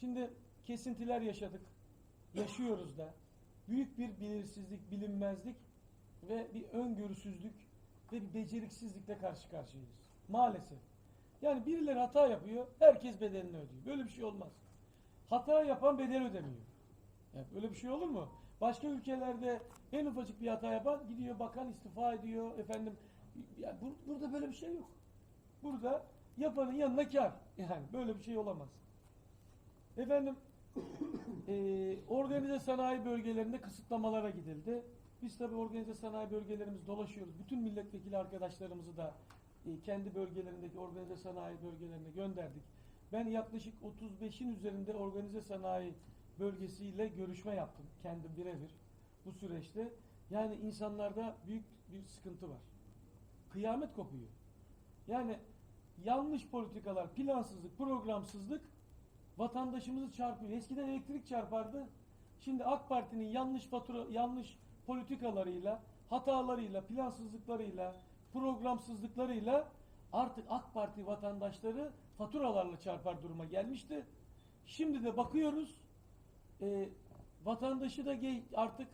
Şimdi kesintiler yaşadık. Yaşıyoruz da. Büyük bir belirsizlik, bilinmezlik ve bir öngörüsüzlük ve bir beceriksizlikle karşı karşıyayız. Maalesef. Yani birileri hata yapıyor, herkes bedelini ödüyor. Böyle bir şey olmaz. Hata yapan bedel ödemiyor. Yani böyle bir şey olur mu? Başka ülkelerde en ufacık bir hata yapan gidiyor bakan istifa ediyor efendim. Yani bur- burada böyle bir şey yok. Burada yapanın yanına kar. Yani böyle bir şey olamaz. Efendim eee, organize sanayi bölgelerinde kısıtlamalara gidildi. Biz tabi organize sanayi bölgelerimiz dolaşıyoruz. Bütün milletvekili arkadaşlarımızı da e, kendi bölgelerindeki organize sanayi bölgelerine gönderdik. Ben yaklaşık 35'in üzerinde organize sanayi bölgesiyle görüşme yaptım. Kendim birebir bu süreçte. Yani insanlarda büyük bir sıkıntı var. Kıyamet kopuyor. Yani yanlış politikalar, plansızlık, programsızlık vatandaşımızı çarpıyor. Eskiden elektrik çarpardı. Şimdi AK Parti'nin yanlış fatura, yanlış politikalarıyla, hatalarıyla, plansızlıklarıyla, programsızlıklarıyla artık AK Parti vatandaşları faturalarla çarpar duruma gelmişti. Şimdi de bakıyoruz e, vatandaşı da artık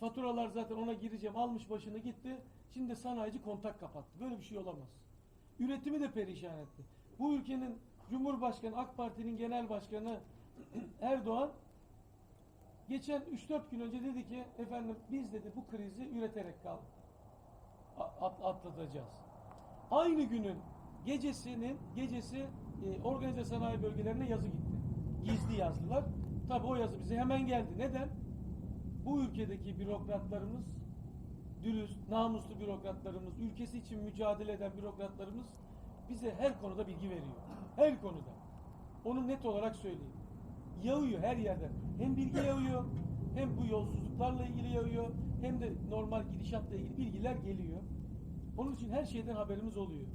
faturalar zaten ona gireceğim almış başını gitti. Şimdi sanayici kontak kapattı. Böyle bir şey olamaz. Üretimi de perişan etti. Bu ülkenin Cumhurbaşkanı AK Parti'nin genel başkanı Erdoğan geçen 3-4 gün önce dedi ki efendim biz dedi bu krizi üreterek kal at- atlatacağız. Aynı günün gecesinin gecesi e, organize sanayi bölgelerine yazı gitti. Gizli yazdılar. Tabi o yazı bize hemen geldi. Neden? Bu ülkedeki bürokratlarımız dürüst, namuslu bürokratlarımız, ülkesi için mücadele eden bürokratlarımız bize her konuda bilgi veriyor. Her konuda. Onu net olarak söyleyeyim. Yağıyor her yerden. Hem bilgi yağıyor, hem bu yolsuzluklarla ilgili yağıyor, hem de normal gidişatla ilgili bilgiler geliyor. Onun için her şeyden haberimiz oluyor.